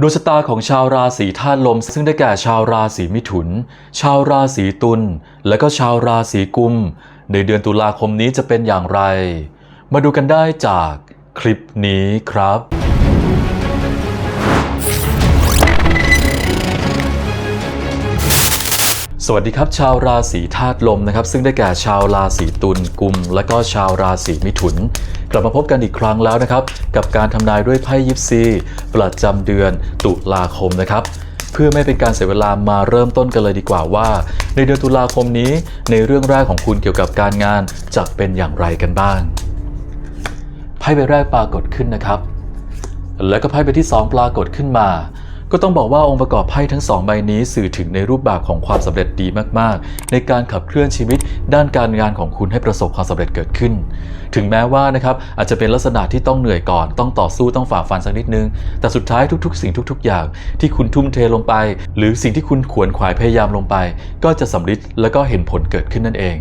ดวงชะตาของชาวราศีธาตุลม ซึ่งได้แก่ชาวราศีมิถุน ชาวราศีตุลและก็ชาวราศีกุม ในเดือนตุลาคมนี้จะเป็นอย่างไร มาดูกันได้จากคลิปนี้ครับ สวัสดีครับ ชาวราศีธาตุลมนะครับ ซึ่งได้แก่ชาวราศีตุลกุม และก็ชาวราศีมิถุน กลับมาพบกันอีกครั้งแล้วนะครับ กับการทำนายด้วยไพ่ยิปซี ประจำเดือนตุลาคมนะครับ เพื่อไม่เป็นการเสียเวลามาเริ่มต้นกันเลยดีกว่าว่า ในเดือนตุลาคมนี้ ในเรื่องแรกของคุณเกี่ยวกับการงานจะเป็นอย่างไรกันบ้างไพ่ใบแรกปรากฏขึ้นนะครับ แล้วก็ไพ่ใบที่ 2 ปรากฏขึ้นมา ก็ต้องบอกว่าองค์ประกอบไพ่ทั้งสองใบนี้สื่อถึงในรูปแบบของความสำเร็จดีมาก ๆ ในการขับเคลื่อนชีวิตด้านการงานของคุณให้ประสบความสำเร็จเกิดขึ้น ถึงแม้ว่านะครับอาจจะเป็นลักษณะที่ต้องเหนื่อยก่อน ต้องต่อสู้ต้องฝ่าฟันสักนิดนึง แต่สุดท้ายทุก ๆ สิ่งทุก ๆ อย่าง ที่คุณทุ่มเทลงไป หรือสิ่งที่คุณขวนขวายพยายามลงไป ก็จะสำเร็จและก็เห็นผลเกิดขึ้นนั่นเอง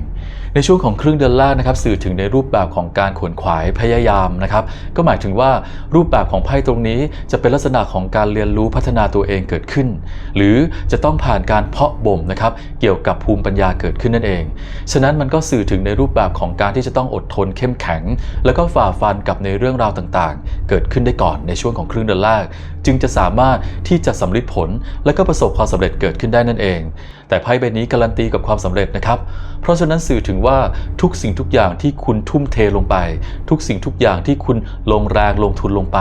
ในช่วงของครึ่งเดือนแรกนะครับสื่อถึงในรูปแบบของการขวนขวายพยายามนะครับก็หมายถึงว่ารูปแบบของไพ่ตรงนี้จะเป็นลักษณะของการเรียนรู้พัฒนาตัวเองเกิดขึ้น หรือจะต้องผ่านการเพาะบ่มนะครับเกี่ยวกับภูมิปัญญาเกิดขึ้นนั่นเอง ฉะนั้นมันก็สื่อถึงในรูปแบบของการที่จะต้องอดทนเข้มแข็ง แล้วก็ฝ่าฟันกับในเรื่องราวต่างๆ เกิดขึ้นได้ก่อนในช่วงของครึ่งเดือนแรก จึงจะสามารถที่จะสำลิดผล และก็ประสบความสำเร็จเกิดขึ้นได้นั่นเอง แต่ไพ่ใบนี้การันตีกับความสำเร็จนะครับเพราะฉะนั้นสื่อถึงว่าทุกสิ่งทุกอย่างที่คุณทุ่มเทลงไป ทุกสิ่งทุกอย่างที่คุณลงแรงลงทุนลงไป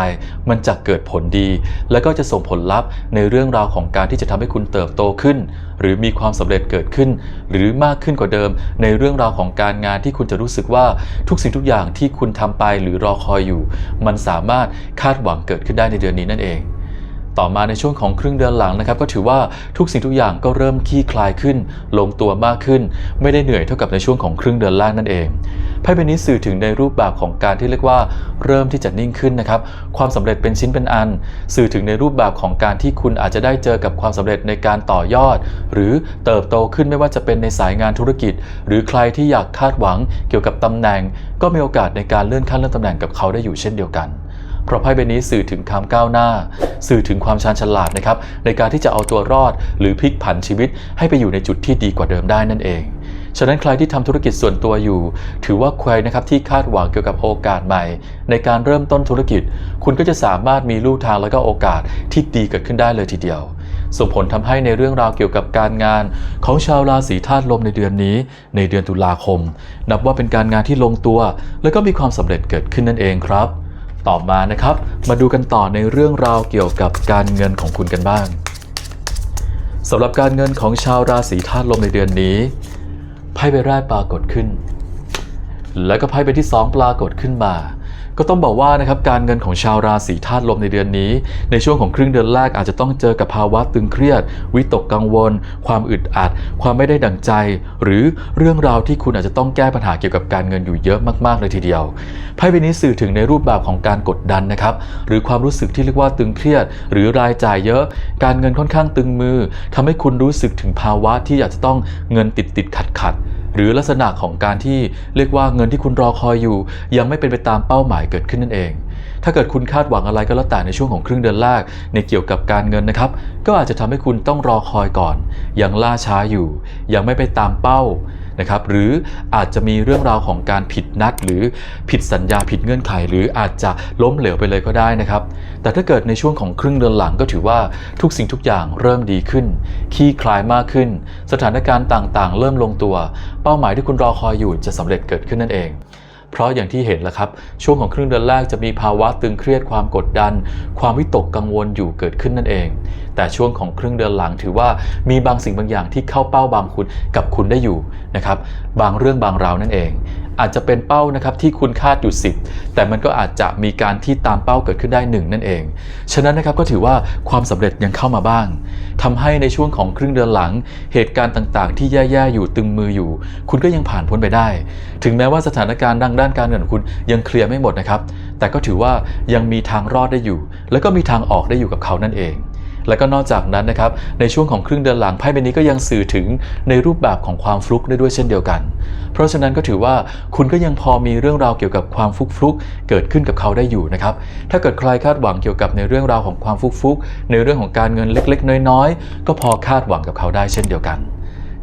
มันจะเกิดผลดี และก็จะส่งผลลัพธ์ในเรื่องราวของการที่จะทำให้คุณเติบโตขึ้น หรือมีความสำเร็จเกิดขึ้น หรือมากขึ้นกว่าเดิม ในเรื่องราวของการงานที่คุณจะรู้สึกว่าทุกสิ่งทุกอย่างที่คุณทำไปหรือรอคอยอยู่ มันสามารถคาดหวังเกิดขึ้นได้ในเดือนนี้นั่นเอง ต่อมาในช่วงของครึ่งเดือนหลังนะครับก็ถือว่าทุกสิ่งทุกอย่างก็เริ่มคลี่คลายขึ้น ลงตัวมากขึ้น ไม่ได้เหนื่อยเท่ากับในช่วงของครึ่งเดือนแรกนั่นเองไพ่ใบนี้สื่อถึงในรูปแบบของการที่เรียกว่าเริ่มที่จะนิ่งขึ้นนะครับความสำเร็จเป็นชิ้นเป็นอัน สื่อถึงในรูปแบบของการที่คุณอาจจะได้เจอกับความสำเร็จในการต่อยอด หรือเติบโตขึ้นไม่ว่าจะเป็นในสายงานธุรกิจ หรือใครที่อยากคาดหวังเกี่ยวกับตำแหน่ง ก็มีโอกาสในการเลื่อนขั้นเลื่อนตำแหน่งกับเขาได้อยู่เช่นเดียวกัน เพราะไพ่ใบนี้สื่อถึงความก้าวหน้า สื่อถึงความชาญฉลาดนะครับในการที่จะเอาตัวรอด หรือพลิกผันชีวิต ให้ไปอยู่ในจุดที่ดีกว่าเดิมได้นั่นเองฉะนั้นใครที่ทำธุรกิจส่วนตัวอยู่ ถือว่าใครนะครับที่คาดหวังเกี่ยวกับโอกาสใหม่ ในการเริ่มต้นธุรกิจ คุณก็จะสามารถมีลู่ทางและก็โอกาสที่ดีเกิดขึ้นได้เลยทีเดียว ส่งผลทำให้ในเรื่องราวเกี่ยวกับการงาน ของชาวราศีธาตุลมในเดือนนี้ ในเดือนตุลาคม นับว่าเป็นการงานที่ลงตัว และก็มีความสำเร็จเกิดขึ้นนั่นเองครับ ต่อมานะครับ มาดูกันต่อในเรื่องราวเกี่ยวกับการเงินของคุณกันบ้างสำหรับการเงินของชาวราศีธาตุลมในเดือนนี้ไพ่ใบแรกปรากฏขึ้น แล้วก็ไพ่ใบที่ 2 ปรากฏขึ้นมา ก็ต้องบอกว่านะครับการเงินของชาวราศีธาตุลมในเดือนนี้ ในช่วงของครึ่งเดือนแรกอาจจะต้องเจอกับภาวะตึงเครียด วิตกกังวล ความอึดอัด ความไม่ได้ดังใจ หรือเรื่องราวที่คุณอาจจะต้องแก้ปัญหาเกี่ยวกับการเงินอยู่เยอะมากๆเลยทีเดียวไพ่ใบนี้สื่อถึงในรูปแบบของการกดดันนะครับหรือความรู้สึกที่เรียกว่าตึงเครียด หรือรายจ่ายเยอะ การเงินค่อนข้างตึงมือทำให้คุณรู้สึกถึงภาวะที่อาจจะต้องเงินติดติดขัดขัด หรือลักษณะของการที่เรียกว่าเงินที่คุณรอคอยอยู่ ยังไม่เป็นไปตามเป้าหมายเกิดขึ้นนั่นเอง ถ้าเกิดคุณคาดหวังอะไรก็แล้วแต่ในช่วงของครึ่งเดือนแรกในเกี่ยวกับการเงินนะครับ ก็อาจจะทำให้คุณต้องรอคอยก่อน ยังล่าช้าอยู่ ยังไม่ไปตามเป้า นะครับหรืออาจจะมีเรื่องราวของการผิดนัด หรือผิดสัญญาผิดเงื่อนไข หรืออาจจะล้มเหลวไปเลยก็ได้นะครับ แต่ถ้าเกิดในช่วงของครึ่งเดือนหลังก็ถือว่าทุกสิ่งทุกอย่างเริ่มดีขึ้นขี้คลายมากขึ้น สถานการณ์ต่างๆ เริ่มลงตัว เป้าหมายที่คุณรอคอยอยู่จะสำเร็จเกิดขึ้นนั่นเอง เพราะอย่างที่เห็นแล้วครับ ช่วงของครึ่งเดือนแรกจะมีภาวะตึงเครียดความกดดัน ความวิตกกังวลอยู่เกิดขึ้นนั่นเอง แต่ช่วงของครึ่งเดือนหลังถือว่ามีบางสิ่งบางอย่างที่เข้าเป้าบางคุณกับคุณได้อยู่นะครับบางเรื่องบางราวนั่นเองอาจจะเป็นเป้านะครับที่คุณคาดอยู่ 10 แต่มันก็อาจจะมีการที่ตามเป้าเกิดขึ้นได้ 1 นั่นเอง ฉะนั้นนะครับก็ถือว่าความสำเร็จยังเข้ามาบ้างทำให้ในช่วงของครึ่งเดือนหลัง เหตุการณ์ต่างๆ ที่แย่ๆอยู่ตึงมืออยู่ คุณก็ยังผ่านพ้นไปได้ ถึงแม้ว่าสถานการณ์ดังด้านการเงินของคุณยังเคลียร์ไม่หมดนะครับ แต่ก็ถือว่ายังมีทางรอดได้อยู่ แล้วก็มีทางออกได้อยู่กับเขานั่นเอง และก็นอกจากนั้นนะครับ ในช่วงของครึ่งเดือนหลังไพ่ใบนี้ก็ยังสื่อถึงในรูปแบบของความฟลุกได้ด้วยเช่นเดียวกัน เพราะฉะนั้นก็ถือว่าคุณก็ยังพอมีเรื่องราวเกี่ยวกับความฟลุกฟุกเกิดขึ้นกับเขาได้อยู่นะครับ ถ้าเกิดใครคาดหวังเกี่ยวกับในเรื่องราวของความฟลุกฟุกในเรื่องของการเงินเล็ก ๆ น้อยๆ ก็พอคาดหวังกับเขาได้เช่นเดียวกัน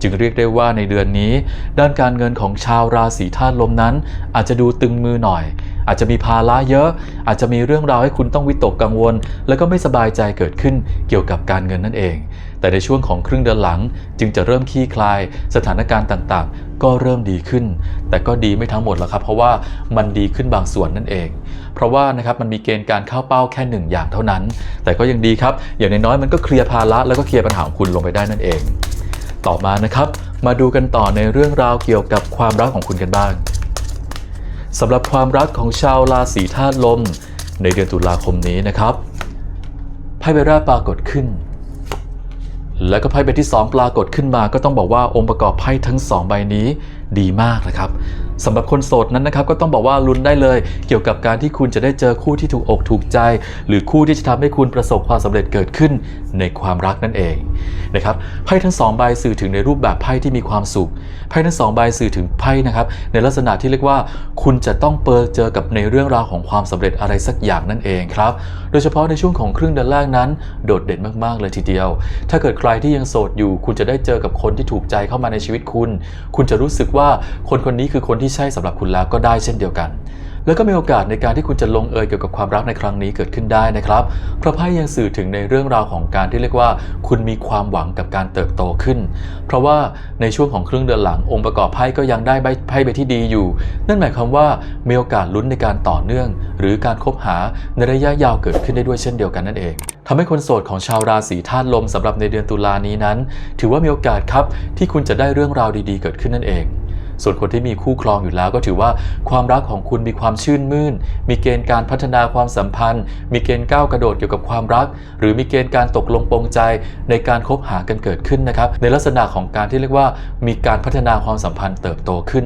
จึงเรียกได้ว่าในเดือนนี้ ด้านการเงินของชาวราศีธาตุลมนั้น อาจจะดูตึงมือหน่อย อาจจะมีภาระเยอะ อาจจะมีเรื่องราวให้คุณต้องวิตกกังวล แล้วก็ไม่สบายใจเกิดขึ้นเกี่ยวกับการเงินนั่นเอง แต่ในช่วงของครึ่งเดือนหลัง จึงจะเริ่มคลี่คลาย สถานการณ์ต่างๆ ก็เริ่มดีขึ้น แต่ก็ดีไม่ทั้งหมดหรอกครับ เพราะว่ามันดีขึ้นบางส่วนนั่นเอง เพราะว่านะครับมันมีเกณฑ์การเข้าเป้าแค่หนึ่งอย่างเท่านั้น แต่ก็ยังดีครับ อย่างน้อยๆมันก็เคลียร์ภาระแล้วก็เคลียร์ปัญหาของคุณลงไปได้นั่นเอง ต่อมานะครับ มาดูกันต่อในเรื่องราวเกี่ยวกับความรักของคุณกันบ้างสำหรับความรักของชาวราศีธาตุลม ในเดือนตุลาคมนี้นะครับไพ่ใบแรกปรากฏขึ้น แล้วก็ไพ่ใบที่ 2 ปรากฏขึ้นมา ก็ต้องบอกว่าองค์ประกอบไพ่ทั้ง 2 ใบนี้ดีมากนะครับ สำหรับคนโสดนั้นนะครับก็ต้องบอกว่าลุ้นได้เลย เกี่ยวกับการที่คุณจะได้เจอคู่ที่ถูกอกถูกใจ หรือคู่ที่จะทำให้คุณประสบความสำเร็จเกิดขึ้นในความรักนั่นเองนะครับไพ่ทั้งสองใบสื่อถึงในรูปแบบไพ่ที่มีความสุขไพ่ทั้งสองใบสื่อถึงไพ่นะครับในลักษณะที่เรียกว่า คุณจะต้องเปิดเจอกับในเรื่องราวของความสำเร็จอะไรสักอย่างนั่นเองครับโดยเฉพาะในช่วงของครึ่งเดือนแรกนั้น โดดเด่นมากๆเลยทีเดียว ถ้าเกิดใครที่ยังโสดอยู่ คุณจะได้เจอกับคนที่ถูกใจเข้ามาในชีวิตคุณ คุณจะรู้สึกว่าคนคนนี้คือคนที่ใช่สำหรับคุณแล้วก็ได้เช่นเดียวกัน แล้วก็มีโอกาสในการที่คุณจะลงเอยเกี่ยวกับความรักในครั้งนี้เกิดขึ้นได้นะครับเพราะไพ่ยังสื่อถึงในเรื่องราวของการที่เรียกว่า คุณมีความหวังกับการเติบโตขึ้น เพราะว่าในช่วงของครึ่งเดือนหลังองค์ประกอบไพ่ก็ยังได้ไพ่ใบที่ดีอยู่ นั่นหมายความว่ามีโอกาสลุ้นในการต่อเนื่อง หรือการคบหาในระยะยาวเกิดขึ้นได้ด้วยเช่นเดียวกันนั่นเองทำให้คนโสดของชาวราศีธาตุลมสำหรับในเดือนตุลานี้นั้น ถือว่ามีโอกาสครับที่คุณจะได้เรื่องราวดีๆ เกิดขึ้นนั่นเอง ส่วนคนที่มีคู่ครองอยู่แล้วก็ถือว่าความรักของคุณมีความชื่นมื่น มีเกณฑ์การพัฒนาความสัมพันธ์ มีเกณฑ์ก้าวกระโดดเกี่ยวกับความรัก หรือมีเกณฑ์การตกลงปรงใจในการคบหากันเกิดขึ้นนะครับ ในลักษณะของการที่เรียกว่า มีการพัฒนาความสัมพันธ์เติบโตขึ้น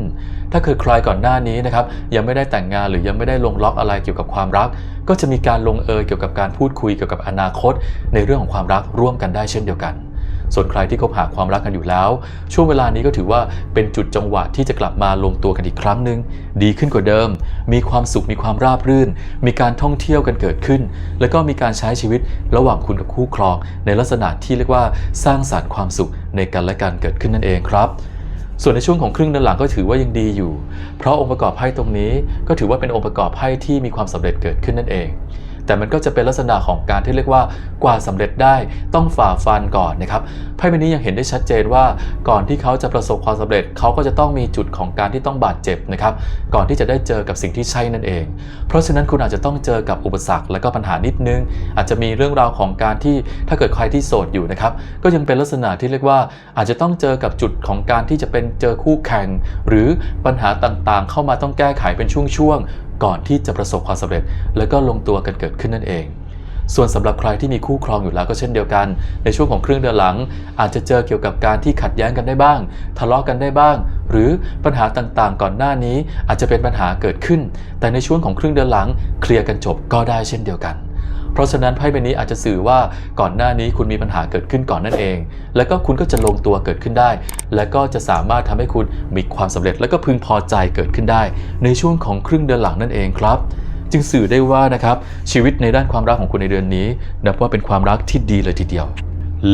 ถ้าเกิดใครก่อนหน้านี้นะครับยังไม่ได้แต่งงานหรือยังไม่ได้ลงล็อกอะไรเกี่ยวกับความรัก ก็จะมีการลงเอยเกี่ยวกับการพูดคุยเกี่ยวกับอนาคต ในเรื่องของความรักร่วมกันได้เช่นเดียวกัน ส่วนใครที่คบหาความรักกันอยู่แล้ว ช่วงเวลานี้ก็ถือว่าเป็นจุดจังหวะที่จะกลับมาลงตัวกันอีกครั้งหนึ่งดีขึ้นกว่าเดิม มีความสุขมีความราบรื่น มีการท่องเที่ยวกันเกิดขึ้น แล้วก็มีการใช้ชีวิตระหว่างคุณกับคู่ครอง ในลักษณะที่เรียกว่าสร้างสรรค์ความสุขในกันและกันเกิดขึ้นนั่นเองครับส่วนในช่วงของครึ่งเดือนหลังก็ถือว่ายังดีอยู่ เพราะองค์ประกอบไพ่ตรงนี้ก็ถือว่าเป็นองค์ประกอบไพ่ที่มีความสำเร็จเกิดขึ้นนั่นเอง แต่มันก็จะเป็นลักษณะของการที่เรียกว่ากว่าสำเร็จได้ต้องฝ่าฟันก่อนนะครับไพ่ใบนี้ยังเห็นได้ชัดเจนว่า ก่อนที่เขาจะประสบความสำเร็จเขาก็จะต้องมีจุดของการที่ต้องบาดเจ็บนะครับก่อนที่จะได้เจอกับสิ่งที่ใช่นั่นเอง เพราะฉะนั้นคุณอาจจะต้องเจอกับอุปสรรคและก็ปัญหานิดนึง อาจจะมีเรื่องราวของการที่ถ้าเกิดใครที่โสดอยู่นะครับก็ยังเป็นลักษณะที่เรียกว่าอาจจะต้องเจอกับจุดของการที่จะเป็นเจอคู่แข่ง หรือปัญหาต่างๆ เข้ามาต้องแก้ไขเป็นช่วงๆ ก่อนที่จะประสบความสำเร็จ แล้วก็ลงตัวกันเกิดขึ้นนั่นเอง ส่วนสำหรับใครที่มีคู่ครองอยู่แล้วก็เช่นเดียวกัน ในช่วงของครึ่งเดือนหลัง อาจจะเจอเกี่ยวกับการที่ขัดแย้งกันได้บ้าง ทะเลาะกันได้บ้าง หรือปัญหาต่างๆ ก่อนหน้านี้อาจจะเป็นปัญหาเกิดขึ้น แต่ในช่วงของครึ่งเดือนหลังเคลียร์กันจบก็ได้เช่นเดียวกัน เพราะฉะนั้นไพ่ใบนี้อาจจะสื่อว่าก่อนหน้านี้คุณมีปัญหาเกิดขึ้นก่อนนั่นเอง แล้วก็คุณก็จะลงตัวเกิดขึ้นได้ และก็จะสามารถทำให้คุณมีความสำเร็จและก็พึงพอใจเกิดขึ้นได้ ในช่วงของครึ่งเดือนหลังนั่นเองครับจึงสื่อได้ว่านะครับชีวิตในด้านความรักของคุณในเดือนนี้นับว่าเป็นความรักที่ดีเลยทีเดียว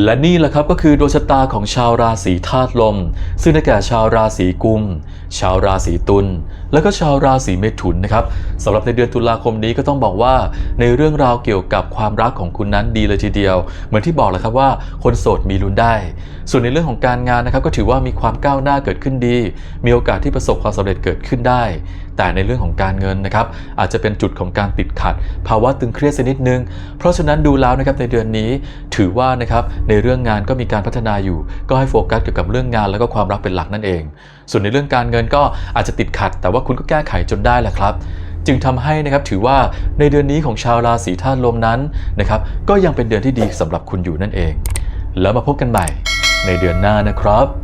และนี่แหละครับก็คือดวงชะตาของชาวราศีธาตุลม ซึ่งได้แก่ชาวราศีกุม ชาวราศีตุล และก็ชาวราศีเมถุนนะครับสำหรับในเดือนตุลาคมนี้ก็ต้องบอกว่าในเรื่องราวเกี่ยวกับความรักของคุณนั้นดีเลยทีเดียว เหมือนที่บอกแหละครับว่าคนโสดมีลุ้นได้ ส่วนในเรื่องของการงานนะครับก็ถือว่ามีความก้าวหน้าเกิดขึ้นดี มีโอกาสที่ประสบความสำเร็จเกิดขึ้นได้ แต่ในเรื่องของการเงินนะครับอาจจะเป็นจุดของการติดขัด ภาวะตึงเครียดสักนิดนึง เพราะฉะนั้นดูแล้วนะครับในเดือนนี้ถือว่านะครับในเรื่องงานก็มีการพัฒนาอยู่ ก็ให้โฟกัสเกี่ยวกับเรื่องงานแล้วก็ความรักเป็นหลักนั่นเอง ส่วนในเรื่องการเงินก็อาจจะติดขัด แต่ว่าคุณก็แก้ไขจนได้แหละครับ จึงทำให้นะครับถือว่าในเดือนนี้ของชาวราศีธาตุลมนั้นนะครับก็ยังเป็นเดือนที่ดีสำหรับคุณอยู่นั่นเอง แล้วมาพบกันใหม่ในเดือนหน้านะครับ